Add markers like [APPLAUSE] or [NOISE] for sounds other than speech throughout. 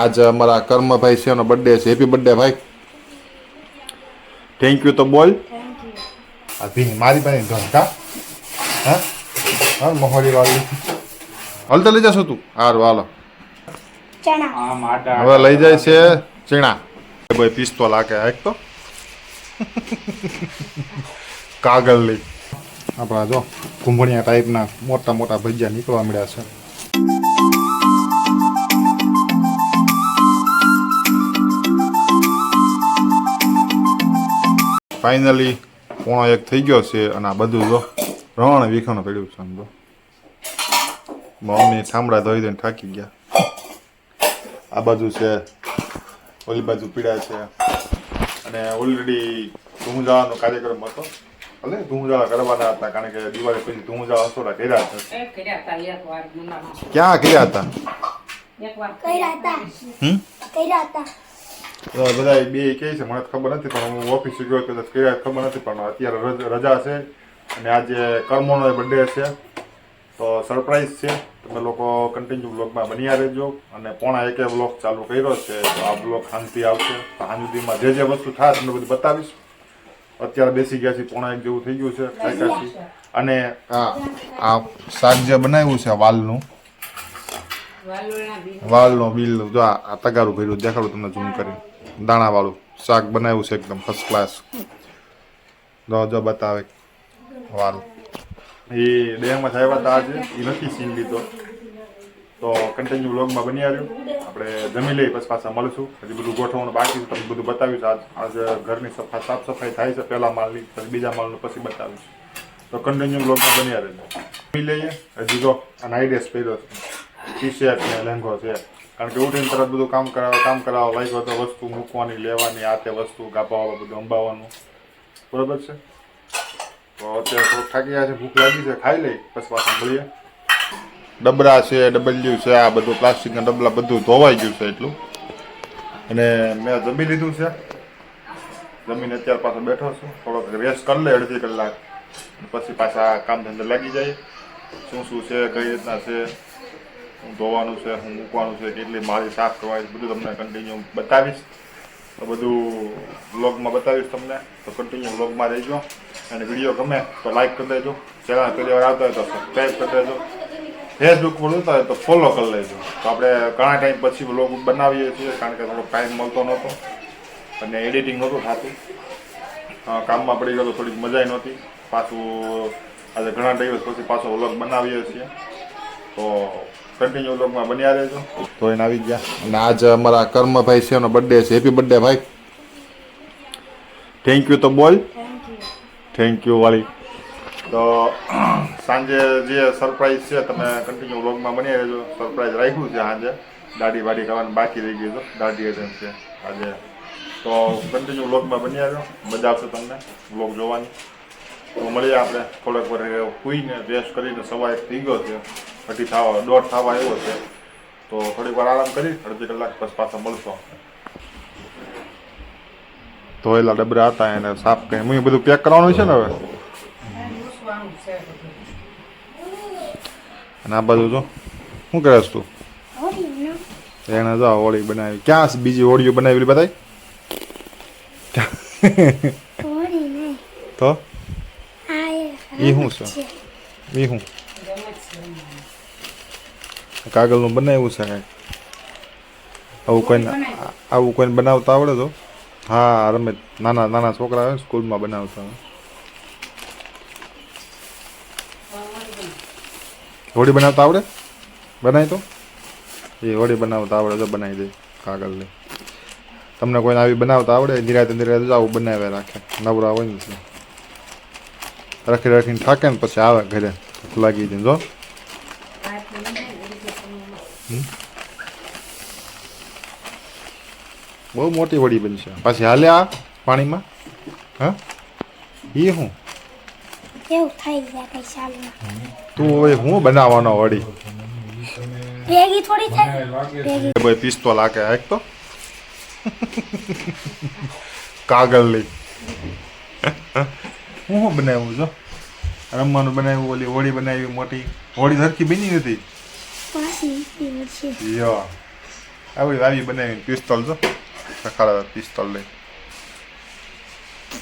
આજ અમારા કર્મભાઈ છે એનો બર્થડે છે. હેપી બર્થડે ભાઈ. થેન્ક યુ તો બોલ. આ ભીની મારી પાસે ધન હા? હા મોહરી વાળી. હાલ તો લઈ જશો તું? હાર વાલો ચણા. હવે લઈ જાય છે ચીણા. એ ભાઈ પિસ્તોલ આકે એક તો. કાગળ લઈ આપણા જો કુંભણિયા ટાઈપના મોટા મોટા ભજીયા નીકળવા મળ્યા છે. ફાઇનલી પોણો એક થઈ ગયો છે અને આ બધું જો રણ વીખણ પડ્યું છે આમ જો. મમ્મી ઠામડા ધોઈ દઈને થાકી ગયા. આ બાજુ છે ઓલી બાજુ પીડા છે. અને ઓલરેડી ધૂમજાળાનો કાર્યક્રમ હતો. ભલે ધૂમજાળા કરવાના હતા કારણ કે દિવાળી પછી ધૂમજાળા હસોડા કર્યા હતા. ક્યાં કર્યા હતા? એક વાર કર્યા હતા. હમ? કર્યા હતા. બધા બે કહે છે મને ખબર નથી પણ હું ઓફિસે ગયો કદાચ કર્યા ખબર નથી પણ અત્યારે રજા છે અને આજે કર્મોનો બર્થડે છે. તો સરપ્રાઈઝ છે તમે લોકો કન્ટિન્યુ બ્લોગમાં બન્યા રહેજો અને પોણા એકે બ્લોગ ચાલુ કર્યો છે તો આ બ્લોગ શાંતિ આવશે. તો સુધીમાં જે જે વસ્તુ થાય તમને બધું બતાવીશ. અત્યારે બેસી ગયા છે પોણા એક જેવું થઈ ગયું છે ખાઈ અને આ આ શાક જે બનાવ્યું છે વાલનું. વાલનો બિલ. જો આ તગારું ભર્યું દેખાડું તમને ઝૂમ કરી દાણા વાળું શાક બનાવ્યું છે એકદમ ફર્સ્ટ ક્લાસ જો જો, બતાવે. વારું એ ડેમમાં આવ્યા હતા આજે, એ નથી સીન લીધો. તો કન્ટિન્યુ વ્લોગમાં બની આવ્યું. આપણે જમી લઈએ, પછી પાછા મળશું. હજી બધું ગોઠવવાનું બાકી છે તમને બધું બતાવીશ આજ આજે ઘરની સફા સાફ સફાઈ થાય છે પહેલા માળની પછી બીજા માળનું પછી બતાવીશ તો કન્ટિન્યુ વ્લોગમાં બની આવે જમી લઈએ. હજી જો, આ નાઇડેસ પહેર્યો છે. ટી શર્ટ ને લહેંગો છે. કારણ કે ઉઠીને તરત બધું કામ કરાવ, કામ કરાવવા લાગ્યો તો વસ્તુ મૂકવાની, લેવાની, આ તે વસ્તુ ગાપાવા બધું અંબાવાનું. બરોબર છે? તો અત્યારે થોડુંક થાકી ગયા છે, ભૂખ લાગી છે, ખાઈ લઈ, પછી પાછા મળીએ. ડબરા છે, ડબલ્યુ છે, આ બધું પ્લાસ્ટિકના ડબલા બધું ધોવાઈ ગયું છે એટલું. અને મેં જમી લીધું છે. જમીને અત્યારે પાછો બેઠો છું. થોડોક રેસ્ટ કરી લે, અડધી કલાક. પછી પાછા કામ ધંધે લાગી જાય. શું શું છે, કઈ રીતના છે? હું ધોવાનું છે, હું મૂકવાનું છે, કેટલી મારી સાફ કરવાની બધું તમને કન્ટિન્યુ બતાવીશ. તો બધું વ્લોગમાં બતાવીશ તમને. તો કન્ટિન્યુ વ્લોગમાં રહેજો. અને વીડિયો ગમે તો લાઇક કરી દેજો. ચેનલ પહેલી વાર આવતા હોય તો સબસ્ક્રાઈબ કરી દેજો. ફેસબુક પર જોતા હોય તો ફોલો કરી લેજો. તો આપણે ઘણા ટાઈમ પછી વ્લોગ બનાવીએ છીએ, કારણ કે થોડો ટાઈમ મળતો નહોતો. અને એડિટિંગ નહોતું થતું. કામમાં પડી ગયો તો થોડીક મજા નહોતી. પાછું આજે ઘણા દિવસ પછી પાછો વ્લોગ બનાવીએ છીએ. તો કન્ટિન્યુ વ્લોગમાં બન્યા રહેજો. તો એને આવી ગયા. અને આજ અમારા કર્મભાઈ છે એનો બર્થડે છે. હેપી બર્થડે ભાઈ. થેન્ક યુ તો બોલ. થેન્ક યુ વાળી તો [CLEARS THROAT] સાંજે જે સરપ્રાઈઝ છે તમે કન્ટિન્યુ વ્લોગમાં બની રહેજો. સરપ્રાઈઝ રાખ્યું છે સાંજે દાઢી વાડી કરવાની બાકી રહી ગઈ તો દાઢી એજન્ટ છે આજે. તો કન્ટિન્યુ વ્લોગમાં બની રહેજો. મજા આવશે તમને વ્લોગ જોવાની. તો મળીએ આપણે થોડેક વાર સૂઈને રેસ્ટ કરીને સવારે એક થઈ ગયો છે અઢી થવા દોઢ થવા આવ્યો છે. તો થોડીક વાર આરામ કરી અડધી કલાક પછી પાછા મળશો. ધોયેલા ડબરા હતા એને સાફ કરી હું બધું પેક કરવાનું છે ને હવે. અને આ બાજુ જો શું કરે છે તું? એને જો હોળી બનાવી. ક્યાં બીજી હોળીઓ બનાવેલી બધા તો? એ શું છે? એ શું. કાગળનું બનાવ્યું છે. કાંઈક આવું કોઈને આવું કોઈને બનાવતા આવડે તો? હા રમે નાના નાના છોકરા આવે સ્કૂલમાં બનાવતા હોય. હોળી બનાવતા આવડે? બનાવી તો? એ હોળી બનાવતા આવડે તો બનાવી દે કાગળની. તમને કોઈને આવી બનાવતા આવડે? નિરાતે નિરાતે આવું બનાવ્યા રાખે. નવરા હોય ને રખી રાખી રાખીને થાકે ને પછી આવે ઘરે. લાગી જાય જો આટલું નહીં, એવી રીતે તમે બહુ મોટી વડી બનશે પાછી હાલે આ પાણીમાં? હા? એ હું? એવું થઈ જાય કઈ સાલમાં. તું હવે હું બનાવવાનો વડી? ભેગી થોડી થાય. ભાઈ પિસ્તોલ આકે એક તો. કાગળની હું શું બનાવ્યું છો રમવાનું બનાવ્યું ઓલી હોળી બનાવી મોટી હોળી સરખી બની નથી પાછી ઈ છે. યો. આવી આવી બનાવી પિસ્તોલ જો. રખાડા પિસ્તોલ લઈ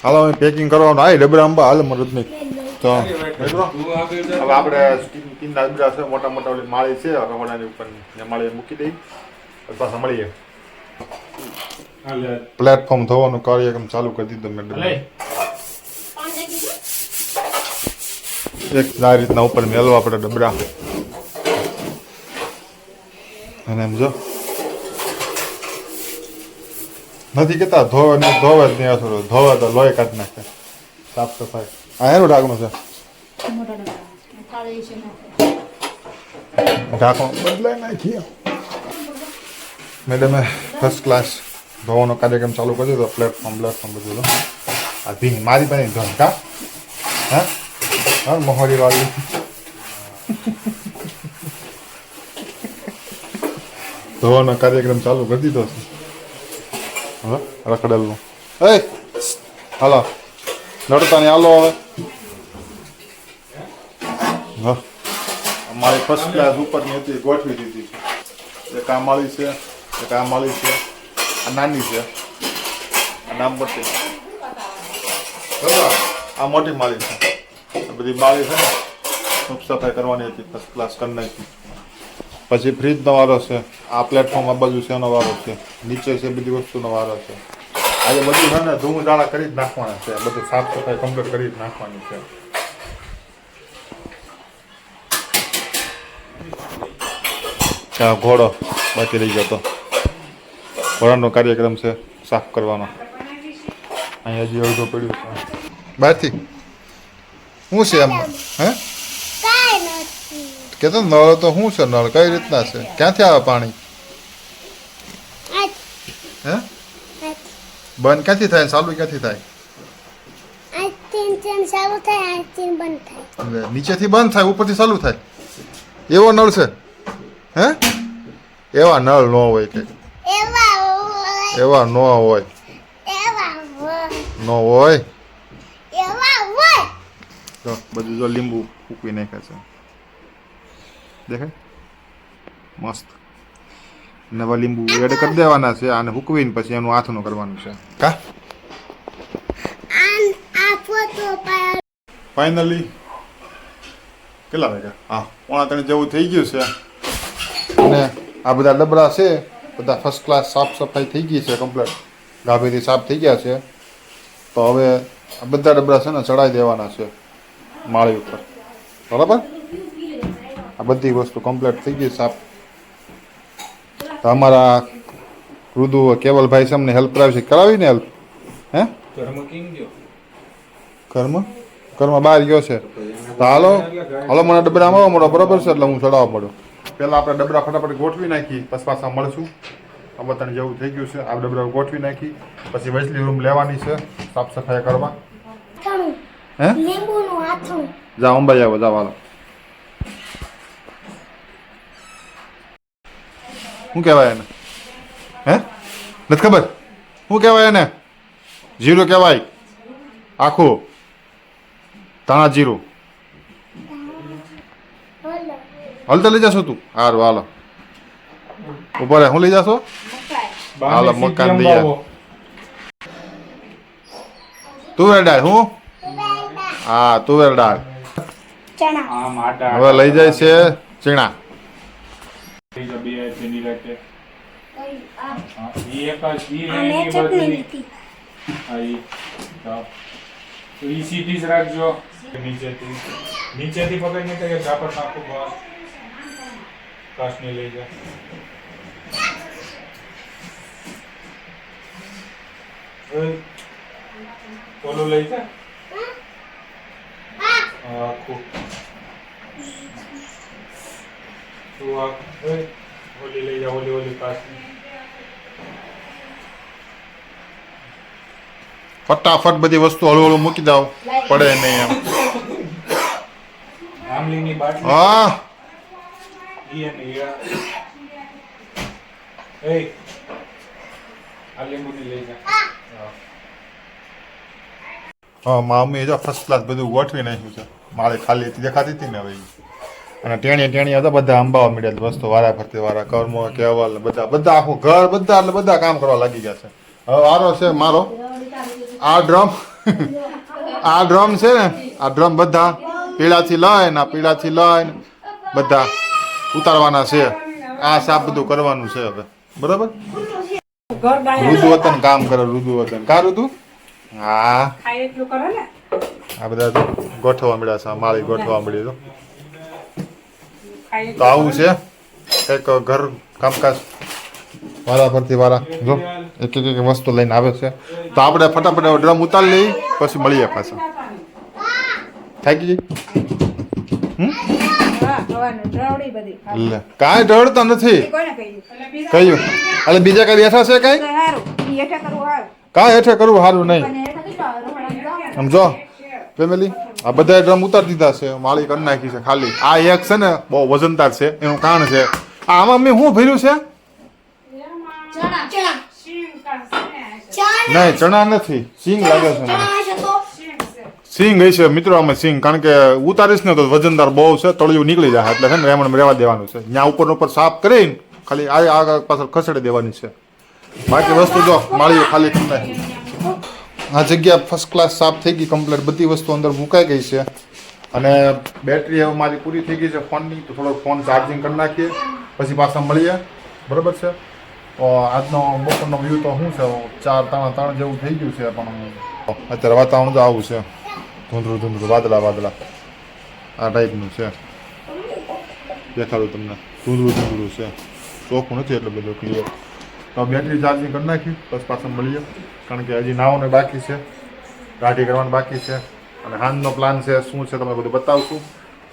હાલો હવે પેકિંગ કરવાનું. આ ડબરા અંબા હાલ મરદ નહીં તો હવે આપણે કિંદા ડબરા છે મોટા મોટા ઓલી માળી છે રહોડાની ઉપર ને માળી મૂકી દઈ પછી મળીએ. પ્લેટફોર્મ થવાનું કાર્યક્રમ ચાલુ કરી દીધો મેડમ એક આ રીતના ઉપર મેળવા આપણે ડબરા. અને એમ જો નથી કેતા ધોવે ને ધોવે જ નહીં અસર ધોવે તો લોહી કાઢી નાખે સાફ સફાઈ આ એનું ઢાંકણું છે ઢાંકણું બદલાઈ નાખીએ મેડમે ફર્સ્ટ ક્લાસ ધોવાનો કાર્યક્રમ ચાલુ કરી દીધો પ્લેટફોર્મ પ્લેટફોર્મ બધું. આ ભીંગ મારી પાસે ધોન કા હા મોહરી વાળી ધોવાનો કાર્યક્રમ ચાલુ કરી દીધો છે. હવે રખડેલનું. એ, હાલો નડતા ને હાલો હવે. હા. અમારી ફર્સ્ટ ક્લાસ ઉપરની હતી, ગોઠવી દીધી છે. એક માળી છે, એક આ માળી છે, આ નાની છે. આ નામ બરાબર. આ મોટી માળી છે. બધી માળી છે ને સાફ સફાઈ કરવાની હતી ફર્સ્ટ ક્લાસ કરી નાખી પછી ફ્રીજનો વારો છે. આ પ્લેટફોર્મ બાજુ છે, એનો વારો છે. નીચે છે, બધી વસ્તુનો વારો છે. આજે બધું છે ને ધૂમ દાણા કરી જ નાખવાના છે. બધું સાફ સફાઈ કમ્પ્લીટ કરી જ નાખવાની છે. ચા ઘોડો બાકી રહી ગયો તો. ઘોડાનો કાર્યક્રમ છે સાફ કરવાનો. અહીંયા હજી અડધો પડ્યું છે. બહારથી શું છે એમ? હે? કે તો નળ તો શું છે? નળ કઈ રીતના છે? ક્યાંથી આવે પાણી? હે? બંધ ક્યાંથી થાય? ચાલુ ક્યાંથી થાય? નીચેથી બંધ થાય ઉપરથી ચાલુ થાય. એવો નળ છે? હે? એવા નળ ન હોય કે. એવા ન હોય. ન હોય? બધું જો લીંબુ ફૂકી નાખે છે. દેખાય? મસ્ત. નવા લીંબુ એડ કરી દેવાના છે અને હુકવીને પછી એનું હાથનું કરવાનું છે. કા? ફાઇનલી કેટલા વાગ્યા? હા પોણા ત્રણ જેવું થઈ ગયું છે. અને આ બધા ડબરા છે બધા ફર્સ્ટ ક્લાસ સાફ સફાઈ થઈ ગઈ છે કમ્પ્લીટ ગાભીથી સાફ થઈ ગયા છે. તો હવે આ બધા ડબરા છે ને ચડાવી દેવાના છે માળી ઉપર. બરાબર? આ બધી વસ્તુ કમ્પ્લીટ થઈ ગઈ સાફ તો અમારા રુદુ કેવલભાઈ છે અમને હેલ્પ કરાવી છે કરાવી ને હેલ્પ હે ઘરમાં? ઘરમાં બહાર ગયો છે. તો હાલો હાલો મને ડબરામાં આવવા મળો બરોબર છે? એટલે હું ચડાવવા પડો પહેલાં આપણે ડબરા ફટાફટ ગોઠવી નાખી પછી પાછા મળશું. આ બધાને જેવું થઈ ગયું છે. આ ડબરા ગોઠવી નાખી પછી વૈસલી રૂમ લેવાની છે સાફ સફાઈ કરવા. હે? જા અંબાઈ આવો જાઓ હાલો. શું કહેવાય એને? હે? નથી ખબર? શું કહેવાય એને? જીરું કહેવાય. આખું. ધાણા જીરું. હલતા લઈ જશો તું? હારું હાલો. ઉપર હું લઈ જશો? હાલો મકાન લઈ આવ. તુવેર દાળ હું? હા તુવેર દાળ. ચણા. હવે લઈ જાય છે ચીણા. આ મેં ચટણી લીધી સીધી જ રાખજો નીચેથી નીચેથી પકડીને તો ઝાપડ નાખું બસ કાશની લઈ જા ઓય, ઓલું લઈ જા હા, આખું તું આ ઓય, લઈ જા હોલી હોલી કાશની ફટાફટ બધી વસ્તુ હળવું હળવું મૂકી દઉં. પડે નહીં એમ. આમલીની બાટલી. હા. ઈ અને ઈ આ. આ લીંબુની લઈ જા. હા. મામી જો ફર્સ્ટ ક્લાસ બધું ગોઠવી નાખ્યું છે. મારે ખાલી દેખાતી હતી ને હવે. અને ટેણીએ ટેણીએ હતા બધા અંબાવા મળ્યા વસ્તુ વારા ફરતી વારા કર્મો કેવલ ને બધા બધા આખું ઘર બધા એટલે બધા કામ કરવા લાગી ગયા છે. હવે વારો છે મારો. આ ડ્રમ આ ડ્રમ છે ને આ ડ્રમ બધા પીળાથી લઈને આ પીળાથી લઈને બધા ઉતારવાના છે. આ સાફ બધું કરવાનું છે હવે. બરાબર? રુદુવતન કામ કરે રુદુવતન કા રુદુ હા. આ બધા ગોઠવા મળ્યા છે માળી ગોઠવવા મળી તો તો આવું છે. કંઈક ઘર કામકાજ. વારા પરથી વારા જો એક એક એક વસ્તુ લઈને આવે છે. તો આપણે ફટાફટ ડ્રમ ઉતારી લઈ પછી મળીએ પાછા. થાકી ગઈ કાંઈ ઢળતા નથી? કહ્યું એટલે બીજા કઈ બેઠા છે કઈ? કાંઈ હેઠે કરવું સારું નહીં. સમજો ફેમિલી આ બધા ડ્રમ ઉતારી દીધા છે. માળી કરી નાખી છે ખાલી. આ એક છે ને બહુ વજનદાર છે. એનું કારણ છે. આ આમાં મેં શું ભર્યું છે? નહીં ચણા નથી. સિંગ લાગે છે સિંગ હશે. મિત્રો આમાં સિંગ. કારણ કે ઉતારીશ ને તો વજનદાર બહુ છે. તળિયું નીકળી જાય. એટલે છે ને રેમણ રહેવા દેવાનું છે. ત્યાં ઉપર ઉપર સાફ કરીને ખાલી આ આગળ પાછળ ખસેડી દેવાની છે. બાકી વસ્તુ જો માળીઓ ખાલી નાખી આ જગ્યા ફર્સ્ટ ક્લાસ સાફ થઈ ગઈ કમ્પ્લીટ બધી વસ્તુ અંદર મુકાઈ ગઈ છે. અને બેટરી હવે મારી પૂરી થઈ ગઈ છે ફોનની. તો થોડોક ફોન ચાર્જિંગ કરી નાખીએ. પછી પાછા મળીએ. બરાબર છે? આજનો બપોરનો વ્યૂ તો શું છે? ચાર ત્રણ ત્રણ જેવું થઈ ગયું છે, પણ અત્યારે વાતાવરણ તો આવું છે. ધૂંધળું ધૂંધળું, વાદળા વાદળા. આ ટાઈપનું છે. દેખાડું તમને. ધૂંધળું ધૂંધળું છે. ચોખ્ખું નથી એટલે બધું ક્લિયર તો બેટરી ચાર્જિંગ કરી નાખી બસ પાછા મળીએ. કારણ કે હજી નાવાનું બાકી છે ગાઢી કરવાનું બાકી છે. અને હાંજનો પ્લાન છે શું છે તમને બધું બતાવશું.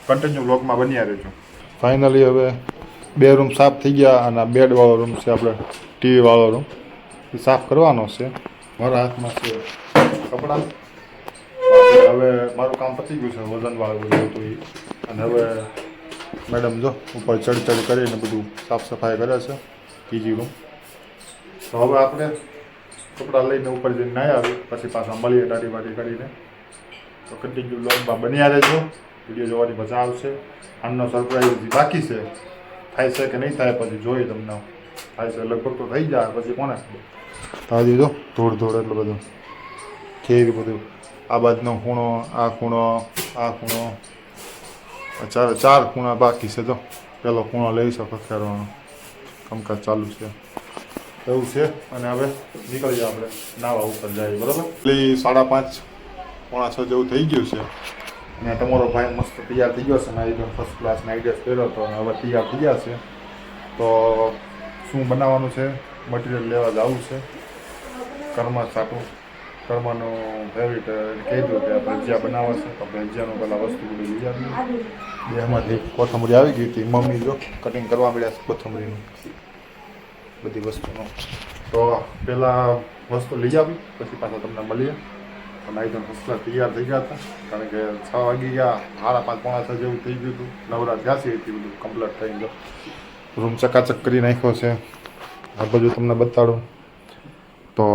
કન્ટિન્યુ બ્લોકમાં બન્યા રહેજો. ફાઇનલી હવે બે રૂમ સાફ થઈ ગયા અને બેડવાળો રૂમ છે આપણે ટીવી વાળો રૂમ એ સાફ કરવાનો છે. મારા હાથમાં છે કપડાં. હવે મારું કામ પતી ગયું છે વજનવાળું બધું હતું એ. અને હવે મેડમ જો ઉપર ચડ ચડ કરીને બધું સાફ સફાઈ કરે છે. ત્રીજી રૂમ તો હવે આપણે કપડાં લઈને ઉપર જઈને નાહી આવી, પછી પાછા મળીએ દાઢી વાડી કરીને. તો કન્ટિન્યુ બ્લોગમાં બન્યા રહેજો. વીડિયો જોવાની મજા આવશે. આમનો સરપ્રાઈઝ બાકી છે. થાય છે કે નહીં થાય પછી જોઈએ તમને. થાય છે લગભગ તો થઈ જાય, પછી કોને ખબર. દીધો ધૂળ ધૂળ એટલું બધું. કેવી બધું? આ બાજુનો ખૂણો, આ ખૂણો આ ખૂણો. ચાર ચાર ખૂણા બાકી છે તો પેલો ખૂણો લઈ શકો ખેરવાનો. કામકાજ ચાલુ છે. એવું છે? અને હવે નીકળીએ આપણે નાવા ઉપર જઈએ બરાબર? એટલે સાડા પાંચ પોણા છ જેવું થઈ ગયું છે. અને તમારો ભાઈ મસ્ત તૈયાર થઈ ગયો છે મારી એકદમ ફર્સ્ટ ક્લાસ નાઇટ ડ્રેસ પહેર્યો હતો અને હવે તૈયાર થઈ ગયા છે. તો શું બનાવવાનું છે? મટીરિયલ લેવા જવું છે. કર્મ સાટું કર્મનું ફેવરિટ કહી દઉં કે ભજીયા બનાવે છે તો ભજીયાનું પહેલાં વસ્તુ બધું લઈ આવી બે એમાંથી કોથમરી આવી ગઈ હતી મમ્મી જો કટિંગ કરવા મળ્યા છે કોથમરીનું. બધી વસ્તુનો. તો પહેલાં વસ્તુ લઈ આવી, પછી પાછા તમને મળીએ. અને એકદમ હસલા તૈયાર થઈ ગયા હતા. કારણ કે છ વાગી ગયા, સાડા પાંચ, પોણા છ જેવું થઈ ગયું હતું. નવરાત ગાસી હતી, બધું કમ્પ્લીટ થઈ ગયો. રૂમ ચકાચક કરી નાખ્યો છે. આ બધું તમને બતાડું. તો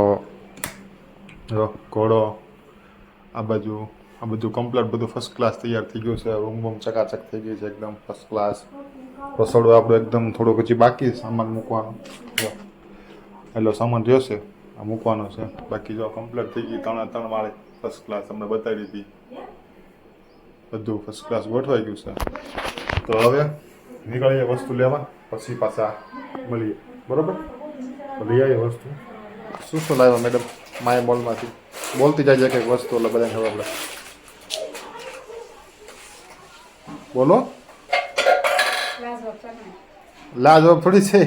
ઘોડો, આ બાજુ આ બધું કમ્પ્લેટ બધું ફર્સ્ટ ક્લાસ તૈયાર થઈ ગયું છે. રૂમ બૂમ ચકાચક થઈ ગઈ છે એકદમ ફર્સ્ટ ક્લાસ રસોડું આપણું એકદમ થોડુંક હજી બાકી સામાન મૂકવાનો. એટલો સામાન છે આ મૂકવાનો છે. બાકી જો કમ્પ્લેટ થઈ ગઈ ત્રણે ત્રણ માળે ફર્સ્ટ ક્લાસ તમને બતાવી હતી. બધું ફર્સ્ટ ક્લાસ ગોઠવાઈ ગયું છે. તો હવે નીકળીએ વસ્તુ લેવા, પછી પાછા મળીએ. બરોબર? લઈ આવીએ વસ્તુ. શું શું લાવ્યા મેડમ માય મોલમાંથી બોલતી જાય છે કંઈક વસ્તુ, એટલે બધાને ખબર પડે. બોલો. લાજવાબ. થોડી છે.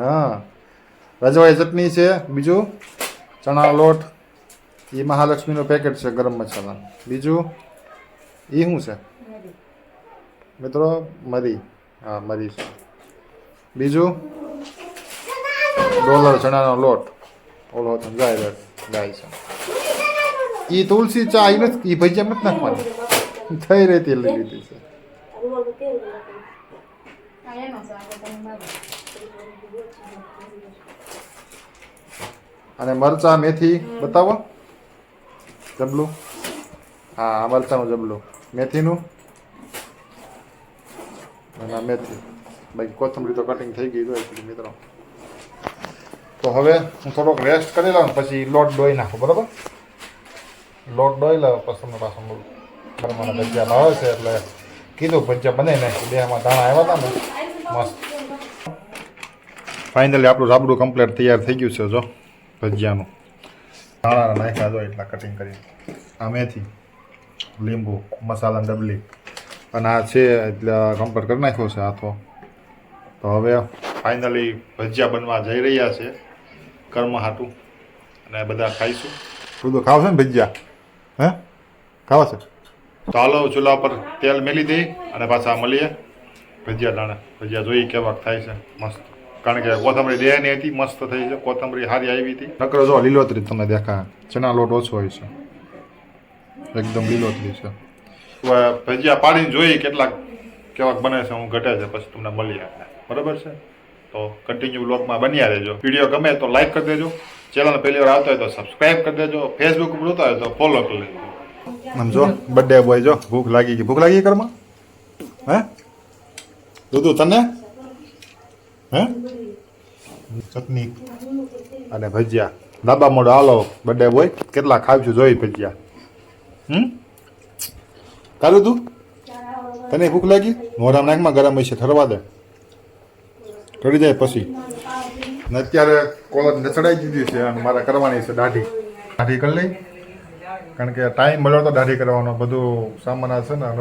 હા. રજવાઈ ચટણી છે, બીજું? ચણા લોટ. એ મહાલક્ષ્મીનું પેકેટ છે ગરમ મસાલા. બીજું? એ શું છે? મિત્રો, મરી. હા, મરી છે. બીજું? ડોલર ચણાનો લોટ. ઓલો જાય જાય છે. એ તુલસી ચા એ નથી એ ભજીયા નથી નાખવાની? થઈ રહી તે લઈ લીધી છે. અને મરચા મેથી બતાવો જબલું હા મરચાનું જબલું મેથીનું અને મેથી બાકી કોથમરી તો કટિંગ થઈ ગઈ હોય મિત્રો તો હવે હું થોડોક રેસ્ટ કરી લઉં પછી લોટ ડોઈ નાખું બરાબર લોટ ડોઈ લઉં પછી તમને પાછું મળું ઘરમાં ભજીયા ભાવે છે એટલે કીધું ભજીયા બનાવી બે બેમાં ધાણા આવ્યા હતા ને, મસ્ત. ફાઇનલી આપણું રાબડું કમ્પ્લીટ તૈયાર થઈ ગયું છે જો, ભજીયાનું. ધાણા નાખ્યા જો એટલા કટિંગ કરી આ મેથી, લીંબુ, મસાલા ડબલી. અને આ છે એટલે કમ્પ્લીટ કરી નાખ્યો છે આ તો તો હવે ફાઇનલી ભજીયા બનવા જઈ રહ્યા છે કર્મ હાટું અને બધા ખાઈશું. તું તો ખાવશે ને ભજીયા? હે? ખાવા છે? તો હાલો ચૂલા પર તેલ મેલી દઈ અને પાછા મળીએ. ભજીયા દાણા. ભજીયા જોઈ કેવાક થાય છે. મસ્ત. કારણ કે કોથમરી દેહની હતી, મસ્ત થઈ છે. કોથમરી સારી આવી હતી. નકરો જો લીલોતરી તમને દેખા. ચણા લોટ ઓછો હોય છે. એકદમ લીલોતરી છે. ભજીયા પાડીને જોઈ કેટલાક કેવાક બને છે, હું ઘટે છે, પછી તમને મળીએ આપણે. બરાબર છે? તો કન્ટિન્યુ બ્લોગમાં બન્યા રહેજો. વીડિયો ગમે તો લાઇક કરી દેજો. ચેનલ પહેલી વાર આવતો હોય તો સબસ્ક્રાઇબ કરી દેજો. ફેસબુક ઉપર હોય તો ફોલો કરી લેજો. આમ જો બર્થડે બોય જો, ભૂખ લાગી ગઈ. ભૂખ લાગી ઘરમાં? હે? દૂધુ તને? હે? ચટણી અને ભજીયા. ડાબા મોડો હાલો બર્થડે બોય કેટલા ખાવશું જોઈ ભજીયા. હમ? કાલું તું? તને ભૂખ લાગી? મોઢા નાકમાં ગરમ હશે, ઠરવા દે. કરી જાય પછી. ને અત્યારે કોલર નચડાઈ દીધી છે, અને મારે કરવાની છે દાઢી. દાઢી કરી લઈ. કારણ કે ટાઈમ મળ્યો તો દાઢી કરવાનો બધું સામાન છે ને અ,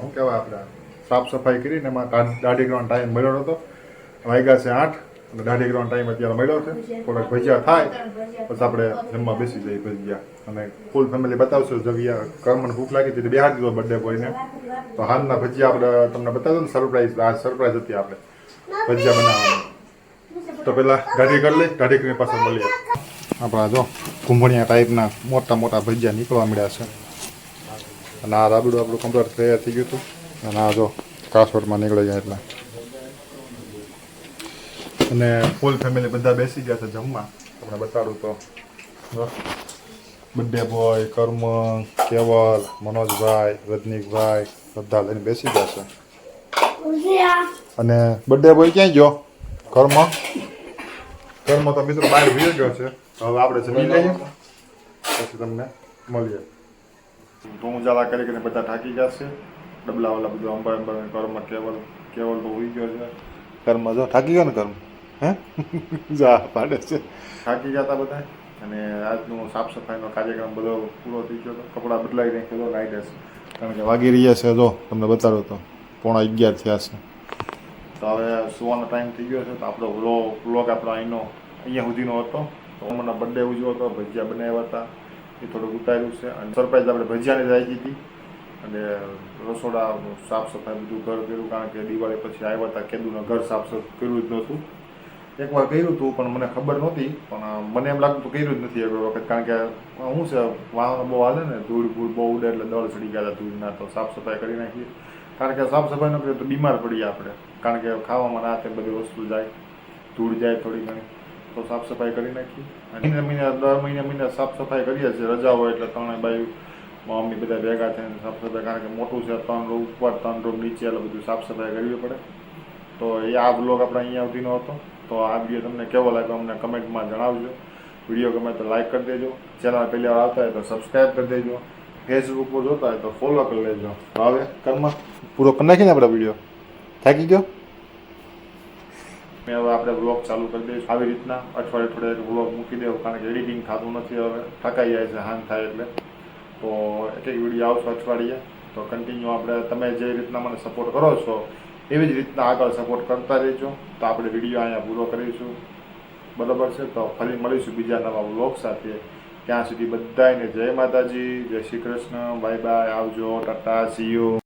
શું કહેવાય આપણે સાફ સફાઈ કરીને એમાં દાઢી કરવાનો ટાઈમ મળ્યો હતો વાગ્યા છે આઠ અને દાઢી કરવાનો ટાઈમ અત્યારે મળ્યો છે. થોડાક ભજીયા થાય પછી આપણે જમવા બેસી જઈએ ભજીયા. અને ફૂલ ફેમિલી બતાવશું જગ્યા કર્મને ભૂખ લાગી હતી બેહાડી દીધો બર્થડે બોયને તો હાલના ભજીયા આપણે તમને બતાવ્યું ને સરપ્રાઈઝ આ સરપ્રાઈઝ હતી આપણે. ભજીયા બનાવવાની. તો પેલા ગાડી કરી લઈ ગાડી કરીને પાછળ મળીએ. આપણા જો કુંભણિયા ટાઈપના મોટા મોટા ભજીયા નીકળવા મળ્યા છે. અને આ રાબડું આપણું કમ્પ્લીટ તૈયાર થઈ ગયું હતું. અને આ જો કાસવટમાં નીકળી ગયા એટલા. અને ફૂલ ફેમિલી બધા બેસી ગયા છે જમવા. તમને બતાડું તો. બર્થડે બોય કર્મ કેવલ મનોજભાઈ રજનીકભાઈ બધા લઈને બેસી ગયા છે. અને બર્થડે બોય ક્યાં ગયો? કર્મ કર્મ તો મિત્રો બહાર વીર ગયો છે. હવે આપણે જમી લઈએ. પછી તમને મળીએ. ધૂમ જાલા કરી કરીને બધા થાકી ગયા છે ડબલાવાલા બધું અંબા અંબા કર્મ કેવલ કેવલ તો હોઈ ગયો છે. કર્મ જો થાકી ગયો ને કર્મ હે? [LAUGHS] જા પાડે છે. થાકી ગયા હતા બધા? અને આજનો સાફ સફાઈનો કાર્યક્રમ બધો પૂરો થઈ ગયો હતો કપડાં બદલાઈ નાખ્યો હતો નાઈટ કારણ કે વાગી રહ્યા છે જો તમને બતાડો તો. પોણા અગિયાર થયા છે. તો હવે સુવાનો ટાઈમ થઈ ગયો છે તો આપણો વ્લોગ વ્લોગ આપણો અહીંનો અહીંયા સુધીનો હતો. તો મને બર્થડે ઉજવ્યો હતો ભજીયા બનાવ્યા હતા. એ થોડુંક ઉતાર્યું છે. અને સરપ્રાઈઝ આપણે ભજીયાની રાખી હતી. અને રસોડા સાફ સફાઈ બધું ઘર કર્યું, કારણ કે દિવાળી પછી આવ્યા હતા. કેદુના ઘર સાફ સફાઈ કર્યું જ નહોતું. એકવાર કર્યું હતું, પણ મને ખબર નહોતી. પણ મને એમ લાગતું કર્યું જ નથી એક વખત. કારણ કે શું છે, વાહનો બહુ હાલે ને, ધૂળ ભૂળ બહુ ઉડે એટલે દળ ચડી ગયા હતા ધૂળના, તો સાફ સફાઈ કરી નાખીએ. કારણ કે સાફ સફાઈ ન કરીએ તો બીમાર પડીએ આપણે. કારણ કે ખાવામાં રાતે બધી વસ્તુ જાય, ધૂળ જાય થોડી ઘણી. તો સાફ સફાઈ કરી નાખી. મહિને મહિને, દર મહિને મહિને સાફ સફાઈ કરીએ છીએ. રજા હોય એટલે ત્રણે બાજુ મમ્મી બધા ભેગા થઈને સાફ સફાઈ, કારણ કે મોટું છે, ત્રણ રૂમ ઉપર ત્રણ રૂમ નીચે, એટલે બધું સાફ સફાઈ કરવી પડે. તો એ આ બ્લોગ આપણે અહીંયા સુધીનો હતો. તો આ વીડિયો તમને કેવો લાગ્યો અમને કમેન્ટમાં જણાવજો. વીડિયો ગમે તો લાઈક કરી દેજો. ચેનલ પહેલી વાર આવતા હોય તો સબસ્ક્રાઈબ કરી દેજો. ફેસબુક પર જોતા હોય તો ફોલો કરી લેજો. હવે કર્મ પૂરો કરી નાખીને આપણે વીડિયો થાકી ગયો? મેં હવે આપણે બ્લોગ ચાલુ કરી દઈશું. આવી રીતના અઠવાડિયે થોડે બ્લોગ મૂકી દેવું, કારણ કે એડિટિંગ થતું નથી હવે. થકાઈ જાય છે, હાન થાય એટલે. તો એક એક વીડિયો આવશે અઠવાડિયે. તો કન્ટિન્યુ આપણે, તમે જે રીતના મને સપોર્ટ કરો છો, એવી જ રીતના આગળ સપોર્ટ કરતા રહેજો. તો આપણે વીડિયો અહીંયા પૂરો કરીશું. બરાબર છે? તો ફરી મળીશું બીજા નવા બ્લોગ સાથે. ત્યાં સુધી બધાને જય માતાજી, જય શ્રી કૃષ્ણ. બાય બાય આવજો. ટાટા સી